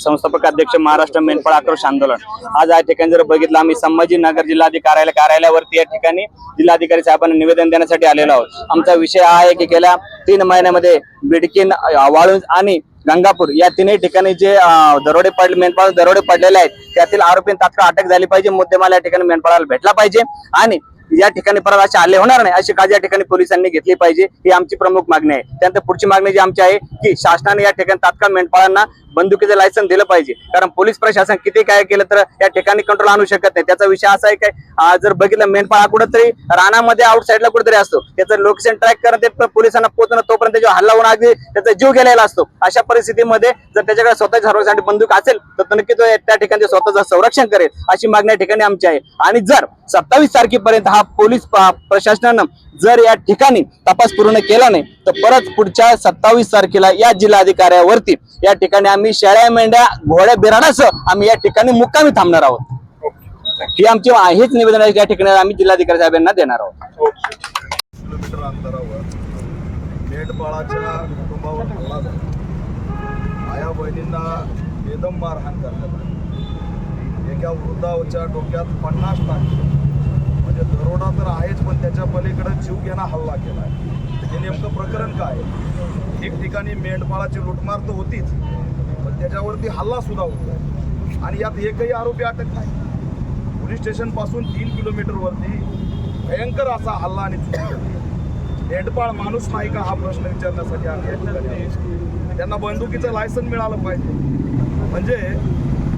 संस्थापक अध्यक्ष महाराष्ट्र मेनपाळ आक्रोश आंदोलन. आज या ठिकाणी जर बघितलं आम्ही संभाजीनगर जिल्हाधिकारी कार्यालयावरती या ठिकाणी जिल्हाधिकारी साहेबांना निवेदन देण्यासाठी आलेलो आहोत. आमचा विषय हा आहे की गेल्या तीन महिन्यामध्ये बिडकीन वाळूंज आणि गंगापूर या तिन्ही ठिकाणी जे दरोडे पडले मेनपाळ दरोडे पडलेले आहेत त्यातील आरोपी तात्काळ अटक झाली पाहिजे. मुद्देमाल या ठिकाणी मेनपाळाला भेटला पाहिजे आणि या ठिकाणी परत असे आले होणार नाही अशी काळजी या ठिकाणी पोलिसांनी घेतली पाहिजे ही आमची प्रमुख मागणी आहे. त्यानंतर पुढची मागणी जी आमची आहे की शासनाने या ठिकाणी तात्काळ मेंढपाळांना बंदुकीचं लायसन दिलं पाहिजे. कारण पोलीस प्रशासन किती काय केलं तर या ठिकाणी कंट्रोल आणू शकत नाही. त्याचा विषय असा आहे काय जर बघितलं मेंढपाळ हा कुठेतरी रानामध्ये आउटसाईडला कुठेतरी असतो. त्याचं लोकेशन ट्रॅक करणं ते पोलिसांना पोहोचणं तोपर्यंत जो हल्ला होऊन अगदी त्याचा जीव गेलेला असतो. अशा परिस्थितीमध्ये जर त्याच्याकडे स्वतःच्या हरवण्यासाठी बंदूक असेल तर नक्की तो त्या ठिकाणी स्वतःचं संरक्षण करेल अशी मागणी या ठिकाणी आमची आहे. आणि जर सत्तावीस तारखेपर्यंत हा पोलीस प्रशासनानं जर या ठिकाणी तपास पूर्ण केला नाही तर परत पुढच्या सत्तावीस तारखेला या जिल्हाधिकाऱ्यावरती या ठिकाणी आम्ही शेळ्या मेंढ्या घोड्या बिराडासह आम्ही या ठिकाणी मुक्कामी थांबणार आहोत. ही आमची हेच निवेदन आहे या ठिकाणी आम्ही जिल्हाधिकारी साहेबांना देणार आहोत. किलोमीटर अंतरावर मेंढपाळाच्या कुटुंबावर हल्ला झाला. आया बहिणींना बेदम मारहाण करण्यात आली. एका वृद्धाच्या डोक्यात पन्नास टाके म्हणजे दरोडा तर आहेच पण त्याच्या पलीकडे जीव घेणा हल्ला केला हे नेमकं प्रकरण काय? ठिकठिकाणी मेंढपाळाची लुटमार तर होतीच. त्याच्यावरती हल्ला सुद्धा होतो आणि यात एकही आरोपी अटक नाही. पोलीस स्टेशनपासून तीन किलोमीटरवरती भयंकर असा हल्ला आणि चोरी माणूस नाही का हा प्रश्न विचारण्यासाठी आम्ही त्यांना बंदुकीचं लायसन मिळालं पाहिजे. म्हणजे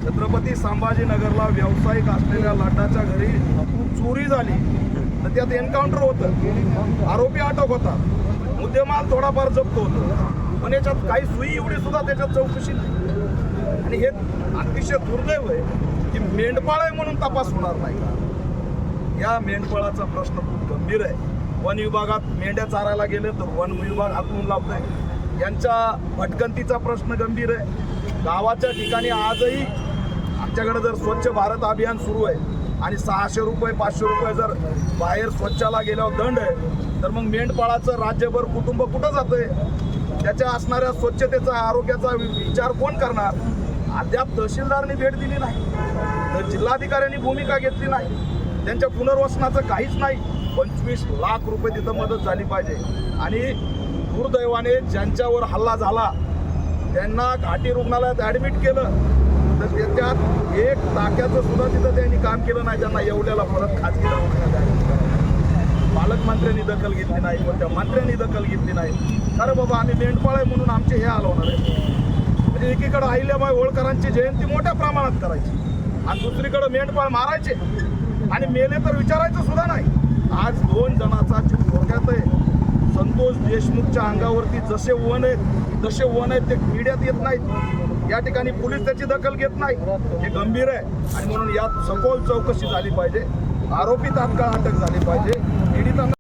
छत्रपती संभाजीनगरला व्यावसायिक असलेल्या लाटाच्या घरी चोरी झाली तर त्यात एन्काउंटर होतं. आरोपी अटक होता. मुद्देमाल थोडाफार जप्त होतो. पण याच्यात काही सुई एवढी सुद्धा त्याच्यात चौकशी नाही. आणि हे अतिशय दुर्दैव आहे की मेंढपाळ आहे म्हणून तपास होणार नाही का? या मेंढपाळाचा प्रश्न खूप गंभीर आहे. वन विभागात मेंढ्या चारायला गेले तर वन विभाग हाकलून लावतोय. यांच्या भटकंतीचा प्रश्न गंभीर आहे. गावाच्या ठिकाणी आजही आमच्याकडे जर स्वच्छ भारत अभियान सुरू आहे आणि सहाशे रुपये पाचशे रुपये जर बाहेर स्वच्छाला गेल्यावर दंड आहे तर मग मेंढपाळाचं राज्यभर कुटुंब कुठं जातंय? त्याच्या असणाऱ्या स्वच्छतेचा आरोग्याचा वि- विचार कोण करणार? अद्याप तहसीलदारनी भेट दिली नाही. तर जिल्हाधिकाऱ्यांनी भूमिका घेतली नाही. त्यांच्या पुनर्वसनाचं काहीच नाही. पंचवीस लाख रुपये तिथं मदत झाली पाहिजे. आणि दुर्दैवाने ज्यांच्यावर हल्ला झाला त्यांना घाटी रुग्णालयात ॲडमिट केलं. तर त्याच्यात एक टाक्याचं सुद्धा तिथं त्यांनी काम केलं नाही. त्यांना एवढ्याला परत खाजगी दवाखान्यात ॲडमिट पालकमंत्र्यांनी दखल घेतली नाही कोणत्या मंत्र्यांनी दखल घेतली नाही. अरे बाबा आम्ही मेंढपाळ आहे म्हणून आमचे हे आलं होणार आहे. म्हणजे एकीकडे अहिल्याबाई होळकरांची जयंती मोठ्या प्रमाणात करायची आणि दुसरीकडे मेंढपाळ मारायचे. आणि मेले तर विचारायचं सुद्धा नाही. आज दोन जणाचा जीव धोक्यात आहे. संतोष देशमुखच्या अंगावरती जसे वन आहेत तसे वन आहेत ते मीडियात येत नाहीत. या ठिकाणी पोलीस त्याची दखल घेत नाही. हे गंभीर आहे. आणि म्हणून यात सखोल चौकशी झाली पाहिजे. आरोपी तात्काळ अटक झाली पाहिजे. ਜਿਹੜੀ ਤਾਂ